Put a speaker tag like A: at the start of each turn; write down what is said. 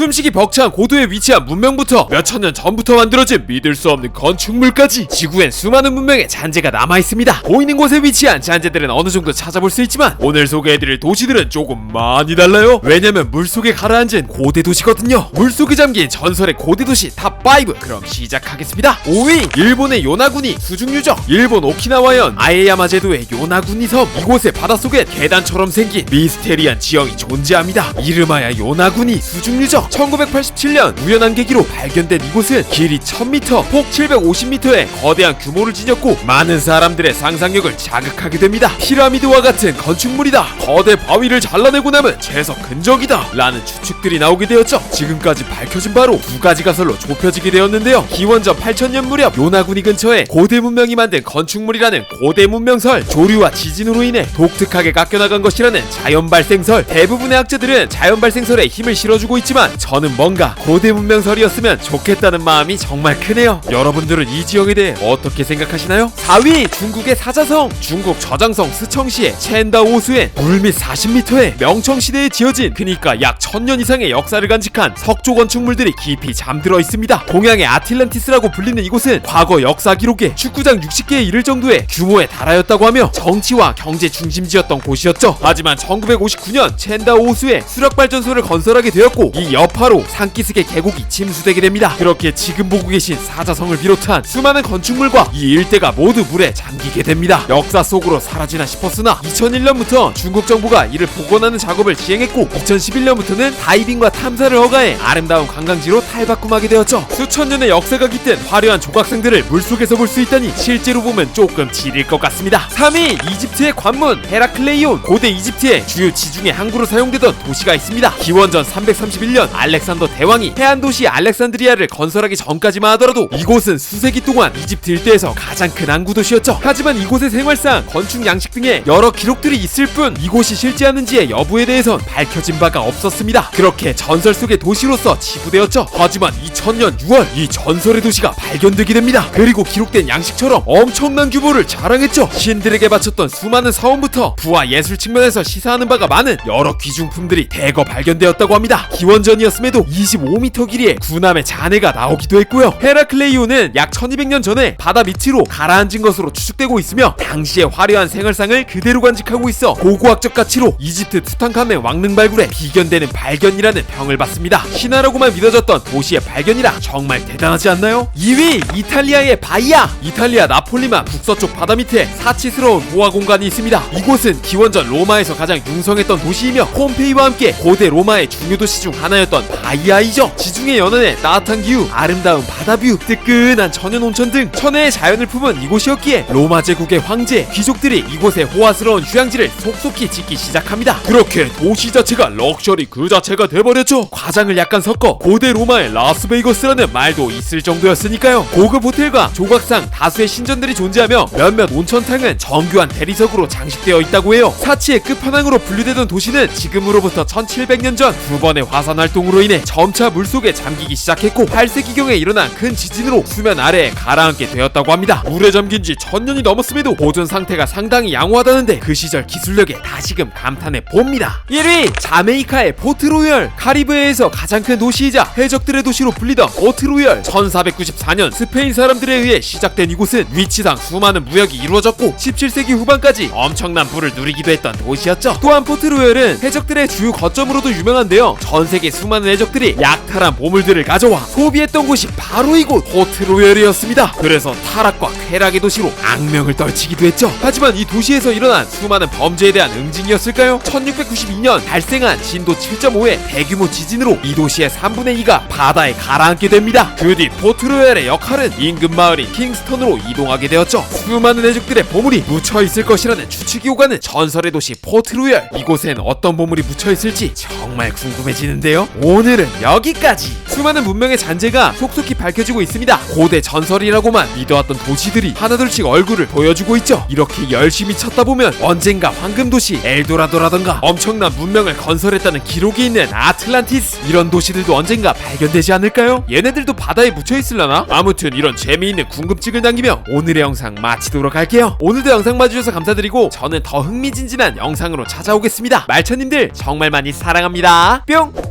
A: 숨쉬기 벅찬 고도에 위치한 문명부터 몇천 년 전부터 만들어진 믿을 수 없는 건축물까지 지구엔 수많은 문명의 잔재가 남아 있습니다. 보이는 곳에 위치한 잔재들은 어느 정도 찾아볼 수 있지만 오늘 소개해드릴 도시들은 조금 많이 달라요. 왜냐면 물속에 가라앉은 고대 도시거든요. 물속에 잠긴 전설의 고대 도시 탑5 그럼 시작하겠습니다. 5위 일본의 요나구니 수중유적 일본 오키나와현 아에야마 제도의 요나구니 섬 이곳의 바닷속엔 계단처럼 생긴 미스테리한 지형이 존재합니다. 이름하여 요나구니 수중유적 1987년 우연한 계기로 발견된 이곳은 길이 1000m, 폭 750m의 거대한 규모를 지녔고 많은 사람들의 상상력을 자극하게 됩니다. 피라미드와 같은 건축물이다. 거대 바위를 잘라내고 남은 채석 근적이다. 라는 추측들이 나오게 되었죠. 지금까지 밝혀진 바로 두 가지 가설로 좁혀지게 되었는데요. 기원전 8000년 무렵 요나구니 근처에 고대 문명이 만든 건축물이라는 고대 문명설, 조류와 지진으로 인해 독특하게 깎여나간 것이라는 자연 발생설. 대부분의 학자들은 자연 발생설에 힘을 실어주고 있지만 저는 뭔가 고대 문명설이었으면 좋겠다는 마음이 정말 크네요. 여러분들은 이 지역에 대해 어떻게 생각하시나요? 4위 중국의 사자성 중국 저장성 스청시의 첸다 오수엔 물밑 40m의 명청시대에 지어진 그니까 약 1000년 이상의 역사를 간직한 석조 건축물들이 깊이 잠들어 있습니다. 동양의 아틀란티스라고 불리는 이곳은 과거 역사 기록에 축구장 60개에 이를 정도의 규모에 달하였다고 하며 정치와 경제 중심지였던 곳이었죠. 하지만 1959년 첸다 오수에 수력 발전소를 건설하게 되었고 이 여파로 산기슭의 계곡이 침수되게 됩니다. 그렇게 지금 보고 계신 사자성을 비롯한 수많은 건축물과 이 일대가 모두 물에 잠기게 됩니다. 역사 속으로 사라지나 싶었으나 2001년부터 중국 정부가 이를 복원하는 작업을 시행했고 2011년부터는 다이빙과 탐사를 허가해 아름다운 관광지로 탈바꿈하게 되었죠. 수천 년의 역사가 깃든 화려한 조각상들을 물속에서 볼 수 있다니 실제로 보면 조금 지릴 것 같습니다. 3위 이집트의 관문 헤라클레이온 고대 이집트의 주요 지중해 항구로 사용되던 도시가 있습니다. 기원전 331년 알렉산더 대왕이 해안 도시 알렉산드리아를 건설하기 전까지만 하더라도 이곳은 수세기 동안 이집트 일대에서 가장 큰 항구 도시였죠. 하지만 이곳의 생활상, 건축 양식 등의 여러 기록들이 있을 뿐 이곳이 실제하는지의 여부에 대해선 밝혀진 바가 없었습니다. 그렇게 전설 속의 도시로서 지부되었죠. 하지만 2000년 6월 이 전설의 도시가 발견되게 됩니다. 그리고 기록된 양식처럼 엄청난 규모를 자랑했죠. 신들에게 바쳤던 수많은 사원부터 부와 예술 측면에서 시사하는 바가 많은 여러 귀중품들이 대거 발견되었다고 합니다. 기원전 이었음에도 25m 길이의 구남의 잔해가 나오기도 했고요. 헤라클레이오는 약 1200년 전에 바다 밑으로 가라앉은 것으로 추측되고 있으며 당시의 화려한 생활상을 그대로 간직하고 있어 고고학적 가치로 이집트 투탕카멘 왕릉 발굴에 비견되는 발견이라는 평을 받습니다. 신화라고만 믿어졌던 도시의 발견이라 정말 대단하지 않나요? 2위 이탈리아의 바이아 이탈리아 나폴리만 북서쪽 바다 밑에 사치스러운 보화 공간이 있습니다. 이곳은 기원전 로마에서 가장 융성했던 도시이며 폼페이와 함께 고대 로마의 중요 도시 중 하나였 던 바이아이죠. 지중해 연안의 따뜻한 기후, 아름다운 바다뷰, 뜨끈한 천연 온천 등 천혜의 자연을 품은 이곳이었기에 로마 제국의 황제, 귀족들이 이곳에 호화스러운 휴양지를 속속히 짓기 시작합니다. 그렇게 도시 자체가 럭셔리 그 자체가 돼버렸죠. 과장을 약간 섞어 고대 로마의 라스베이거스라는 말도 있을 정도였으니까요. 고급 호텔과 조각상 다수의 신전들이 존재하며 몇몇 온천탕은 정교한 대리석으로 장식되어 있다고 해요. 사치의 끝판왕으로 분류되던 도시는 지금으로부터 1700년 전 두 번의 화산 활동 으로 인해 점차 물속에 잠기기 시작했고 8세기경에 일어난 큰 지진으로 수면 아래에 가라앉게 되었다고 합니다. 물에 잠긴 지 천년이 넘었음에도 보존 상태가 상당히 양호하다는데 그 시절 기술력에 다시금 감탄해 봅니다. 1위 자메이카의 포트로열 카리브해에서 가장 큰 도시이자 해적들의 도시로 불리던 포트로열 1494년 스페인 사람들에 의해 시작된 이곳은 위치상 수많은 무역이 이루어졌고 17세기 후반까지 엄청난 부를 누리기도 했던 도시였죠. 또한 포트로열은 해적들의 주요 거점으로도 유명한데요. 전 세계 수 많은 해적들이 약탈한 보물들을 가져와 소비했던 곳이 바로 이곳 포트로열이었습니다. 그래서 타락과 쾌락의 도시로 악명을 떨치기도 했죠. 하지만 이 도시에서 일어난 수많은 범죄에 대한 응징이었을까요? 1692년 발생한 진도 7.5의 대규모 지진으로 이 도시의 3분의 2가 바다에 가라앉게 됩니다. 그 뒤 포트로열의 역할은 인근 마을인 킹스턴으로 이동하게 되었죠. 수많은 해적들의 보물이 묻혀 있을 것이라는 추측이 오가는 전설의 도시 포트로열. 이곳엔 어떤 보물이 묻혀 있을지 정말 궁금해지는데요. 오늘은 여기까지. 수많은 문명의 잔재가 속속히 밝혀지고 있습니다. 고대 전설이라고만 믿어왔던 도시들이 하나둘씩 얼굴을 보여주고 있죠. 이렇게 열심히 찾다 보면 언젠가 황금도시 엘도라도라던가 엄청난 문명을 건설했다는 기록이 있는 아틀란티스 이런 도시들도 언젠가 발견되지 않을까요? 얘네들도 바다에 묻혀 있을라나? 아무튼 이런 재미있는 궁금증을 남기며 오늘의 영상 마치도록 할게요. 오늘도 영상 봐주셔서 감사드리고 저는 더 흥미진진한 영상으로 찾아오겠습니다. 말처님들 정말 많이 사랑합니다. 뿅!